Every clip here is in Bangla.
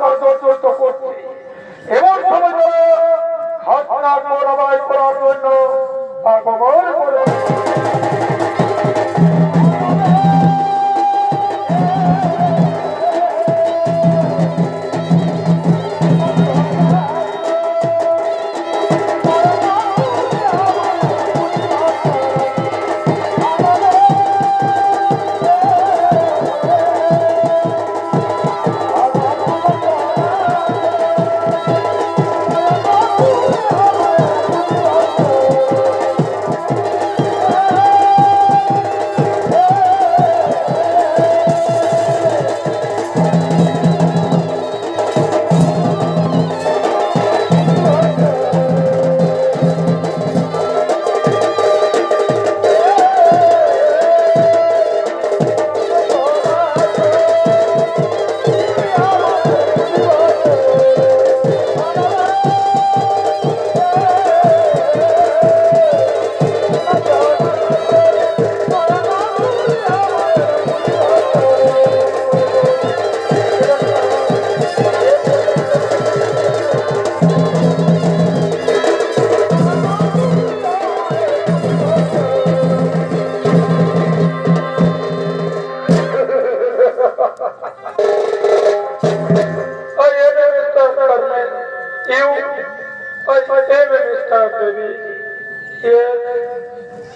জর্জরিত করছে এমন সময় করার জন্য আগমন করে I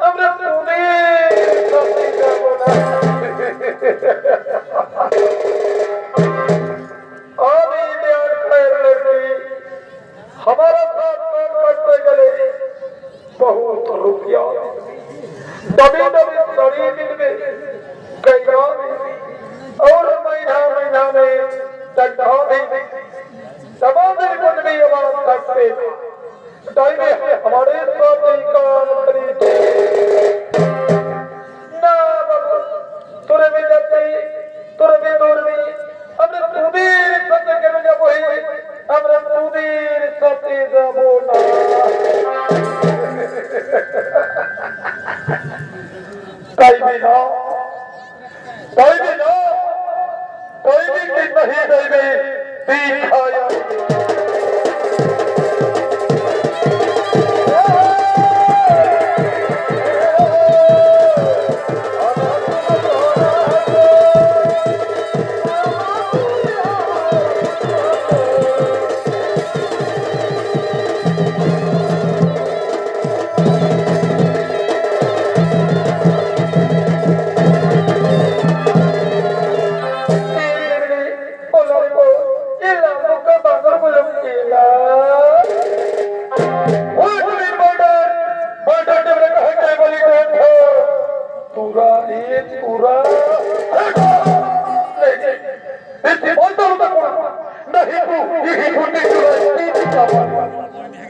আমরা তোদের कोई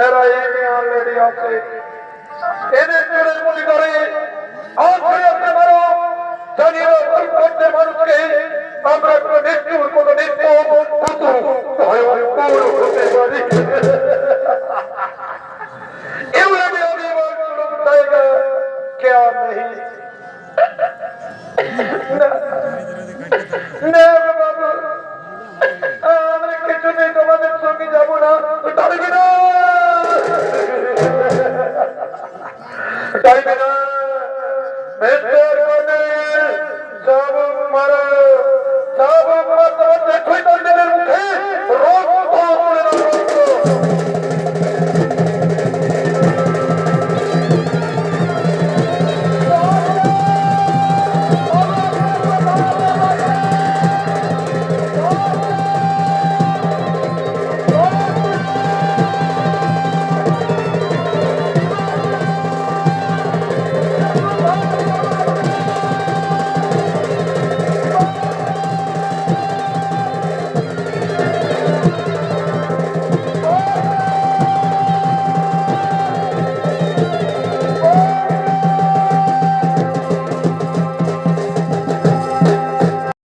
এরা এনে অলরেডি আছে এদের করে গুলি করে অর্থনীতি মারো দলীয় করতে মানুষকে আমরা কোনো নিষ্ঠুর কোনো নিষ্ঠুর কুতু ভয়ঙ্কর হতে পারি এভাবে আমি আমার কোনো জায়গা কেয়া নেই না ਬਿਨਾ ਮੈਂ